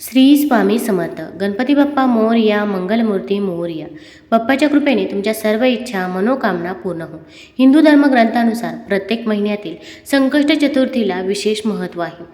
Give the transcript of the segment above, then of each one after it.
श्री स्वामी समर्थ. गणपती बाप्पा मोरया मंगलमूर्ती मोरया. बाप्पाच्या कृपेने तुमच्या सर्व इच्छा मनोकामना पूर्ण हो. हिंदू धर्मग्रंथानुसार प्रत्येक महिन्यातील संकष्ट चतुर्थीला विशेष महत्त्व आहे.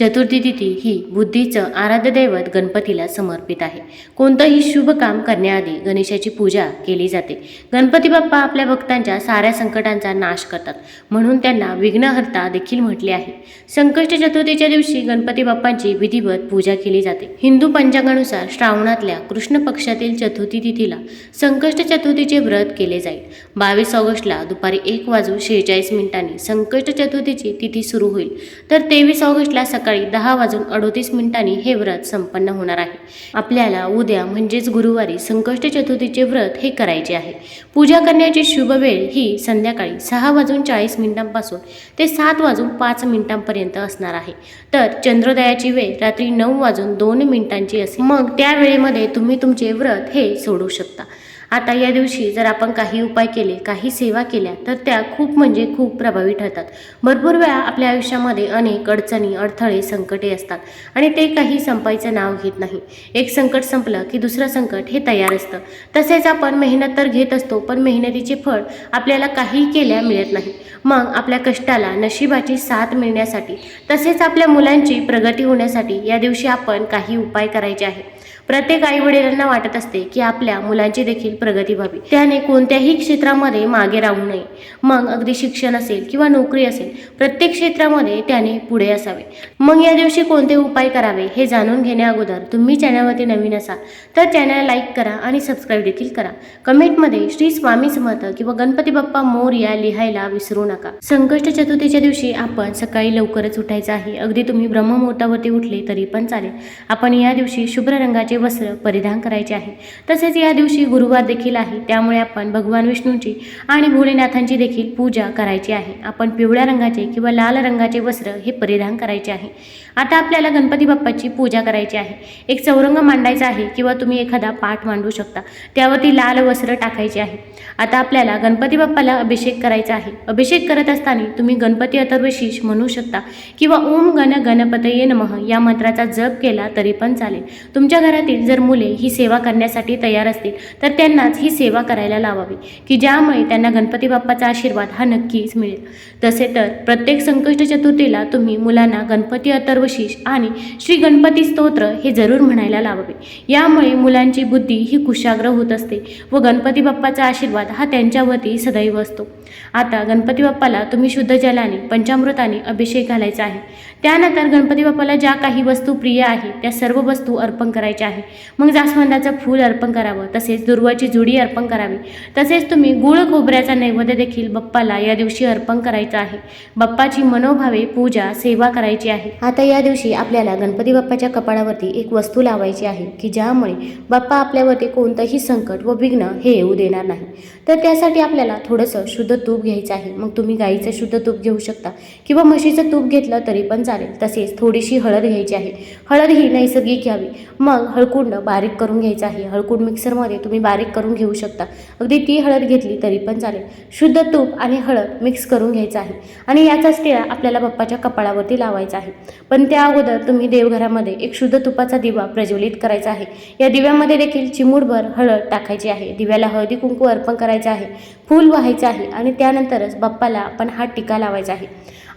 चतुर्थी तिथी ही बुद्धीचं आराध्य दैवत गणपतीला समर्पित आहे. कोणतंही शुभ काम करण्याआधी गणेशाची पूजा केली जाते. गणपती बाप्पा आपल्या भक्तांच्या साऱ्या संकटांचा नाश करतात. म्हणून त्यांना विघ्नहर्ता देखील म्हटले आहे. संकष्ट चतुर्थीच्या दिवशी गणपती बाप्पांची विधिवत पूजा केली जाते. हिंदू पंचांगानुसार श्रावणातल्या कृष्ण पक्षातील चतुर्थी तिथीला संकष्ट चतुर्थीचे व्रत केले जाईल. बावीस ऑगस्टला दुपारी एक वाजून शेहेचाळीस मिनिटांनी संकष्ट चतुर्थीची तिथी सुरू होईल. तर तेवीस ऑगस्टला सकाळी सकाळी दहा वाजून अडोतीस मिनिटांनी हे व्रत संपन्न होणार आहे. आपल्याला उद्या म्हणजेच गुरुवारी संकष्ट चतुर्थीचे व्रत हे करायचे आहे. पूजा करण्याची शुभ वेळ ही संध्याकाळी सहा वाजून चाळीस मिनिटांपासून ते सात वाजून पाच मिनिटांपर्यंत असणार आहे. तर चंद्रोदयाची वेळ रात्री नऊ वाजून दोन मिनिटांची असेल. मग त्या वेळेमध्ये तुम्ही तुमचे व्रत हे सोडू शकता. आता या दिवशी जर आपण काही उपाय केले काही सेवा केल्या तर त्या खूप म्हणजे खूप प्रभावी ठरतात. भरपूर वेळा आपल्या आयुष्यामध्ये अनेक अडचणी अडथळे संकटे असतात आणि ते काही संपायचं नाव घेत नाही. एक संकट संपलं की दुसरं संकट हे तयार असतं. तसेच आपण मेहनत तर घेत असतो पण मेहनतीचे फळ आपल्याला काही केल्या मिळत नाही. मग आपल्या कष्टाला नशिबाची साथ मिळण्यासाठी तसेच आपल्या मुलांची प्रगती होण्यासाठी या दिवशी आपण काही उपाय करायचे आहे. प्रत्येक आईवडिलांना वाटत असते की आपल्या मुलांची देखील प्रगती व्हावी. त्याने कोणत्याही क्षेत्रामध्ये मागे राहू नये. मग अगदी शिक्षण असेल किंवा नोकरी असेल प्रत्येक क्षेत्रामध्ये त्याने पुढे असावे. मग या दिवशी कोणते उपाय करावे हे जाणून घेण्या अगोदर तुम्ही चॅनलवरती नवीन असाल तर चॅनल लाईक करा आणि सबस्क्राईब देखील करा. कमेंटमध्ये श्री स्वामी समर्थ किंवा गणपती बाप्पा मोर या लिहायला विसरू नका. संकष्ट चतुर्थीच्या दिवशी आपण सकाळी लवकरच उठायचं आहे. अगदी तुम्ही ब्रह्ममुहूर्तावरती उठले तरी पण चालेल. आपण या दिवशी शुभ्र रंगाचे वस्त्र परिधान करायचे आहे. तसेच या दिवशी गुरुवार देखील आहे. त्यामुळे आपण भगवान विष्णूंची आणि भोलेनाथांची देखील पूजा करायची आहे. आपण पिवळ्या रंगाचे किंवा लाल रंगाचे वस्त्र हे परिधान करायचे आहे. आता आपल्याला गणपती बाप्पाची पूजा करायची आहे. एक चौरंग मांडायचा आहे किंवा तुम्ही एखादा पाठ मांडू शकता. त्यावरती लाल वस्त्र टाकायचे आहे. आता आपल्याला गणपती बाप्पाला अभिषेक करायचा आहे. अभिषेक करत असताना तुम्ही गणपती अथर्वशीष म्हणू शकता किंवा ओम गण गणपतये नमः या मंत्राचा जप केला तरी पण चालेल. तुमच्या घरातील जर मुले ही सेवा करण्यासाठी तयार असतील तर त्यांनाच ही सेवा करायला लावावी की ज्यामुळे त्यांना गणपती बाप्पाचा आशीर्वाद हा नक्कीच मिळेल. तसे तर प्रत्येक संकष्ट चतुर्थीला तुम्ही मुलांना गणपती अथर्व अथर्वशीष आणि श्री गणपती स्तोत्र हे जरूर म्हणायला लावावे. यामुळे मुलांची बुद्धी ही कुशाग्र होत असते व गणपती बाप्पाचा आशीर्वाद हा त्यांच्यावरती सदैव असतो. आता गणपती बाप्पाला तुम्ही शुद्ध जलाने पंचामृताने अभिषेक घालायचा आहे. त्यानंतर गणपती बाप्पाला ज्या काही वस्तू प्रिय आहे त्या सर्व वस्तू अर्पण करायच्या आहे. मग जास्वंदाचं फूल अर्पण करावं तसेच दुर्वाची जुडी अर्पण करावी. तसेच तुम्ही गुळ खोबऱ्याचा नैवेद्य देखील बाप्पाला या दिवशी अर्पण करायचा आहे. बाप्पाची मनोभावे पूजा सेवा करायची आहे. आता या दिवशी आपल्याला गणपती बाप्पाच्या कपाळावरती एक वस्तू लावायची आहे की ज्यामुळे बाप्पा आपल्यावरती कोणतंही संकट व विघ्न हे येऊ देणार नाही. तर त्यासाठी आपल्याला थोडंसं शुद्ध तूप घ्यायचं आहे. मग तुम्ही गाईचं शुद्ध तूप घेऊ शकता किंवा म्हशीचं तूप घेतलं तरी पण चालेल. चालेल. तसेच थोडीशी हळद घ्यायची आहे. हळद ही नैसर्गिक घ्यावी. मग हळकुंड बारीक करून घ्यायचं आहे. हळकुंड मिक्सरमध्ये तुम्ही बारीक करून घेऊ शकता. अगदी ती हळद घेतली तरी पण चालेल. शुद्ध तूप आणि हळद मिक्स करून घ्यायचं आहे. आणि याचाच टिळा आपल्याला बाप्पाच्या कपाळावरती लावायचा आहे. पण त्या अगोदर तुम्ही देवघरामध्ये एक शुद्ध तुपाचा दिवा प्रज्वलित करायचा आहे. या दिव्यामध्ये देखील चिमूडभर हळद टाकायची आहे. दिव्याला हळदी कुंकू अर्पण करायचं आहे. फूल व्हायचं आहे आणि त्यानंतरच बाप्पाला आपण हा टिका लावायचा आहे.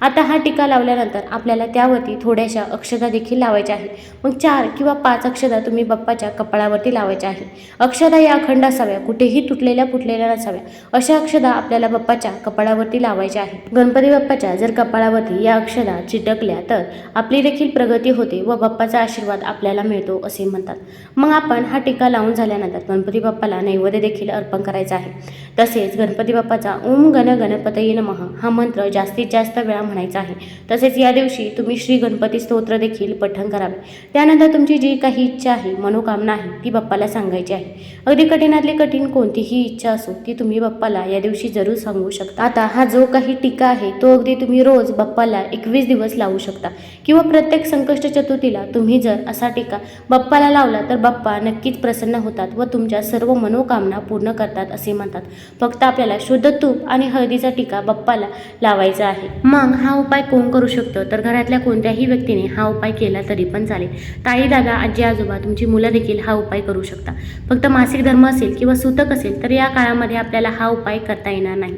आता हा टिका लावल्यानंतर आपल्याला त्यावरती थोड्याशा अक्षदा देखील लावायच्या आहेत. मग चार किंवा पाच अक्षदा तुम्ही बाप्पाच्या कपाळावरती लावायच्या आहे अक्षदा या अखंड असाव्या कुठेही तुटलेल्या फुटलेल्या नसाव्या अशा अक्षदा आपल्याला बाप्पाच्या कपाळावरती लावायच्या आहे गणपती बाप्पाच्या जर कपाळावरती या अक्षदा चिटकल्या तर आपली देखील प्रगती होते व बाप्पाचा आशीर्वाद आपल्याला मिळतो असे म्हणतात. मग आपण हा टिका लावून झाल्यानंतर गणपती बाप्पाला नैवेद्य देखील अर्पण करायचा आहे. तसेच गणपती बाप्पाचा ओम गण गणपतये नमः हा मंत्र जास्तीत जास्त वेळा म्हणायचं आहे. तसेच या दिवशी तुम्ही श्री गणपती स्तोत्र देखील पठण करावे. त्यानंतर तुमची जी काही इच्छा आहे मनोकामना आहे ती बाप्पाला सांगायची आहे. अगदी कठीणातली कठीण कोणतीही इच्छा असो ती तुम्ही बाप्पाला या दिवशी जरूर सांगू शकता. आता हा जो काही टीका आहे तो अगदी तुम्ही रोज बाप्पाला एकवीस दिवस लावू शकता. किंवा प्रत्येक संकष्ट चतुर्थीला तुम्ही जर असा टीका बाप्पाला लावला तर बाप्पा नक्कीच प्रसन्न होतात व तुमच्या सर्व मनोकामना पूर्ण करतात असे म्हणतात. फक्त आपल्याला शुद्ध तूप आणि हळदीचा टीका बाप्पाला लावायचा आहे. मग हा उपाय कोण करू शकतं? तर घरातल्या कोणत्याही व्यक्तीने हा उपाय केला तरी पण चालेल. ताई दादा आजी आजोबा तुमची मुलं देखील हा उपाय करू शकता. फक्त मासिक धर्म असेल किंवा सुतक असेल तर या काळामध्ये आपल्याला हा उपाय करता येणार नाही.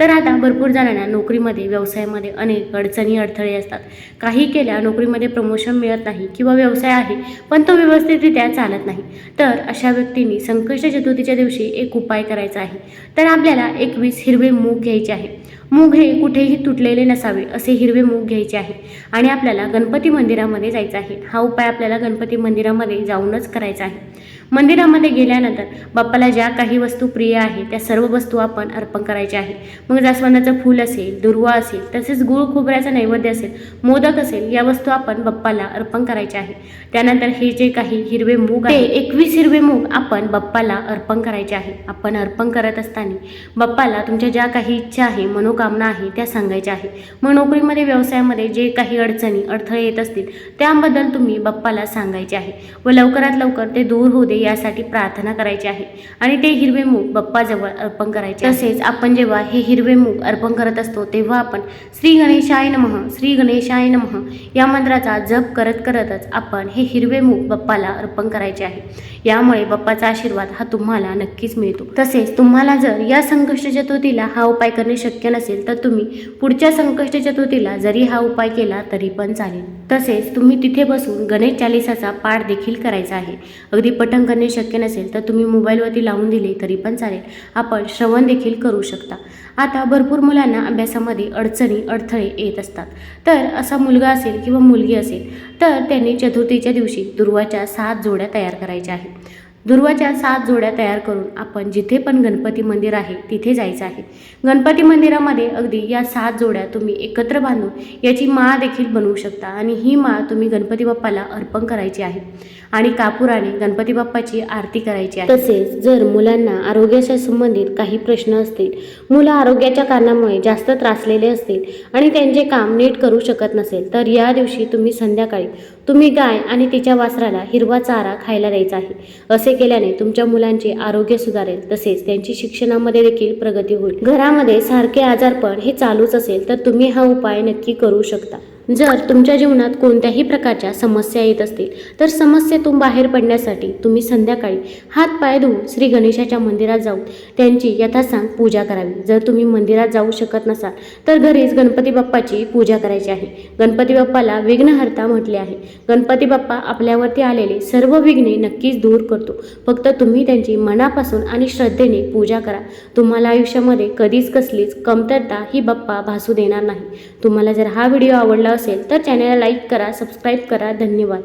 तर आता भरपूर जणांना नोकरीमध्ये व्यवसायामध्ये अनेक अडचणी अडथळे असतात. काही केल्या नोकरीमध्ये प्रमोशन मिळत नाही किंवा व्यवसाय आहे पण तो व्यवस्थितरित्या चालत नाही. तर अशा व्यक्तींनी संकष्ट चतुर्थीच्या दिवशी एक उपाय करायचा आहे. तर आपल्याला एकवीस हिरवे मूग घ्यायचे आहे मूग हे कुठेही तुटलेले नसावे असे हिरवे मूग घ्यायचे आहे. आणि आपल्याला गणपती मंदिरामध्ये जायचं आहे. हा उपाय आपल्याला गणपती मंदिरामध्ये जाऊनच करायचा आहे. मंदिरामध्ये गेल्यानंतर बाप्पाला ज्या काही वस्तू प्रिय आहे त्या सर्व वस्तू आपण अर्पण करायच्या आहे. मग जास्वंदाचं फूल असेल दुर्वा असेल तसेच गुळ खोबऱ्याचा नैवेद्य असेल मोदक असेल या वस्तू आपण बाप्पाला अर्पण करायच्या आहे. त्यानंतर हे जे काही हिरवे मूग आहे एकवीस हिरवे मूग आपण बाप्पाला अर्पण करायचे आहे. आपण अर्पण करत असताना बाप्पाला तुमच्या ज्या काही इच्छा आहे मनोकामना आहे त्या सांगायच्या आहे मग नोकरीमध्ये व्यवसायामध्ये जे काही अडचणी अडथळे येत असतील त्याबद्दल तुम्ही बाप्पाला सांगायचे आहे. व लवकरात लवकर ते दूर होऊ दे यासाठी प्रार्थना करायची आहे. आणि ते हिरवे मूग बाप्पाजवळ अर्पण करायचे तसेच आपण जेव्हा हे हिरवे मूग अर्पण करत असतो तेव्हा आपण श्री गणेशाय नमः श्री गणेशाय नमः या मंत्राचा जप करत करतच आपण हे हिरवे मूग बाप्पाला अर्पण करायचे आहे. यामुळे बाप्पाचा आशीर्वाद हा तुम्हाला नक्कीच मिळतो. तसेच तुम्हाला जर या संकष्ट चतुर्थीला हा उपाय करणे शक्य नसेल तर तुम्ही पुढच्या संकष्ट चतुर्थीला जरी हा उपाय केला तरी पण चालेल. तसेच तुम्ही तिथे बसून गणेश चालिसाचा पाठ देखील करायचा आहे. अगदी पठण करणे शक्य नसेल तर तुम्ही मोबाईलवरती लावून दिले तरी पण चालेल. आपण श्रवण देखील करू शकता. आता भरपूर मुलांना अभ्यासामध्ये अडचणी अडथळे येत असतात. तर असा मुलगा असेल किंवा मुलगी असेल तर त्यांनी चतुर्थीच्या दिवशी दुर्वाच्या सात जोड्या तयार करायच्या आहेत. दुर्वाच्या सात जोड्या तयार करून आपण जिथे पण गणपती मंदिर आहे तिथे जायचं आहे. गणपती मंदिरामध्ये अगदी या सात जोड्या तुम्ही एकत्र बांधून याची माळ देखील बनवू शकता आणि ही माळ तुम्ही गणपती बाप्पाला अर्पण करायची आहे आणि कापुराने गणपती बाप्पाची आरती करायची आहे. तसेच जर मुलांना आरोग्याशी संबंधित काही प्रश्न असतील मुलं आरोग्याच्या कारणामुळे जास्त त्रासलेले असतील आणि त्यांचे काम नीट करू शकत नसेल तर या दिवशी तुम्ही संध्याकाळी तुम्ही गाय आणि तिच्या वासराला हिरवा चारा खायला द्यायचा आहे. असे केल्याने तुमच्या मुलांचे आरोग्य सुधारेल. तसेच त्यांची शिक्षणामध्ये देखील प्रगती होईल. घरामध्ये सारखे आजारपण हे चालूच असेल तर तुम्ही हा उपाय नक्की करू शकता. जर तुमच्या जीवनात कोणत्याही प्रकारच्या समस्या येत असतील तर समस्येतून बाहेर पडण्यासाठी तुम्ही संध्याकाळी हात पाय धुवून श्री गणेशाच्या मंदिरात जाऊन त्यांची यथासांग पूजा करावी. जर तुम्ही मंदिरात जाऊ शकत नसाल तर घरीच गणपती बाप्पाची पूजा करायची आहे. गणपती बाप्पाला विघ्नहर्ता म्हटले आहे. गणपती बाप्पा आपल्यावरती आलेले सर्व विघ्ने नक्कीच दूर करतो. फक्त तुम्ही त्यांची मनापासून आणि श्रद्धेने पूजा करा. तुम्हाला आयुष्यामध्ये कधीच कसलीच कमतरता ही बाप्पा भासू देणार नाही. तुम्हाला जर हा व्हिडिओ आवडला असेल तर चॅनलला लाईक करा सबस्क्राईब करा. धन्यवाद.